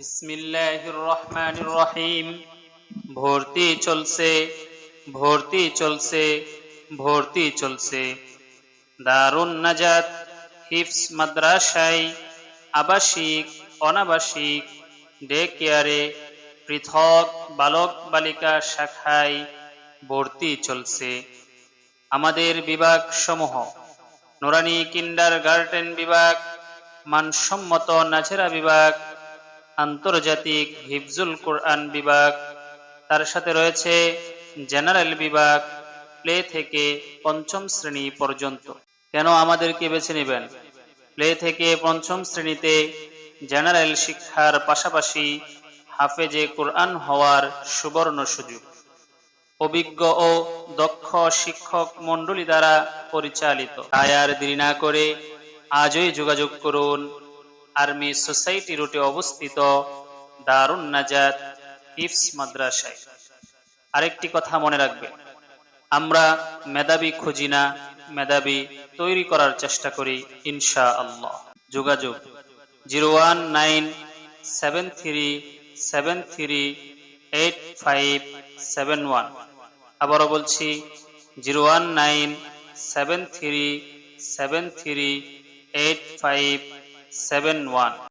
বিসমিল্লাহির রহিম। ভর্তি চলছে ভর্তি চলছে ভর্তি চলছে। দারুণ নাজাত হিফস মাদ্রাসায় আবাসিক, অনাবাসিক ডে কেয়ারে পৃথক বালক বালিকা শাখায় ভর্তি চলছে। আমাদের বিভাগ সমূহ নোরানি কিন্ডার গার্ডেন বিভাগ, মানসম্মত নাছেরা বিভাগ আন্তর্জাতিক হিফজুল কোরআন বিভাগ। তার সাথে রয়েছে জেনারেল বিভাগ প্লে থেকে পঞ্চম শ্রেণি পর্যন্ত। কেন আমাদেরকে বেছে নেবেন? প্লে থেকে পঞ্চম শ্রেণীতে জেনারেল শিক্ষার পাশাপাশি হাফেজে কোরআন হওয়ার সুবর্ণ সুযোগ। অভিজ্ঞ ও দক্ষ শিক্ষক মণ্ডলী দ্বারা পরিচালিত। আয়ার দেরি না করে আজই যোগাযোগ করুন আর্মি সোসাইটি রুটে অবস্থিত দারুণ নাজাত হিফস মাদ্রাসায়। আরেকটি কথা মনে রাখবেন, আমরা মেধাবী খুঁজি না, মেধাবী তৈরি করার চেষ্টা করি ইনশা আল্লাহ যোগাযোগ zero one nine seven three seven three eight five seven one. আবারও বলছি, zero one nine seven three seven three eight five seven one